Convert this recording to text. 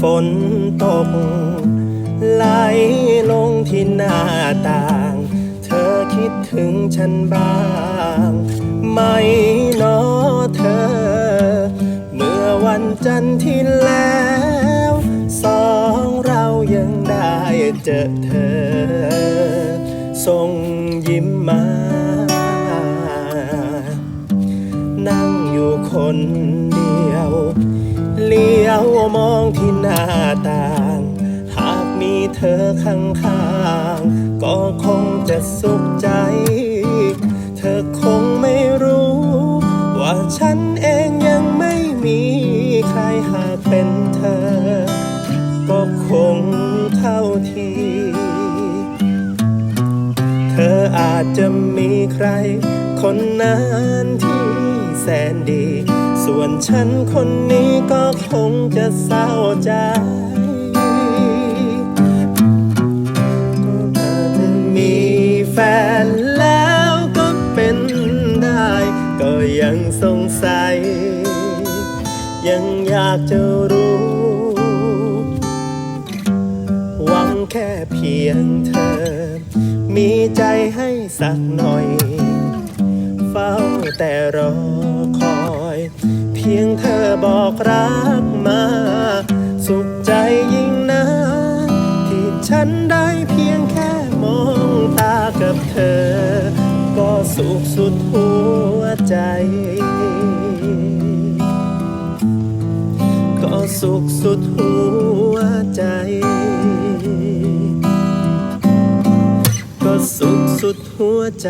ฝนตก ไหลลงที่หน้าต่าง เธอคิดถึงฉันบ้าง ไหมนอเธอ เมื่อวันจันทร์ที่แล้ว สองเรายังได้เจอเธอ ส่งยิ้มมา คนเดียว เลี้ยวมองที่หน้าต่าง หากมีเธอข้างๆก็คงจะสุขใจ เธอคงไม่รู้ ว่าฉันเองยังไม่มีใครหากเป็นเธอ ก็คงเข้าทีเธออาจจะมีใครคนนั้นที่ สนดี ส่วนฉันคนนี้ก็คงจะเศร้าใจก็อามีแฟนแล้วก็เป็นได้ ก็ยังสงสัย ยังอยากจะรู้ หวังแค่เพียงเธอ มีใจให้สักหน่อย เฝ้าแต่รอ พียงเธอบอกรักมา สุขใจยิ่งนะที่ฉันได้เพียงแค่มองตากับเธอ ก็สุขสุดหัวใจ ก็สุขสุดหัวใจ ก็สุขสุดหัวใจ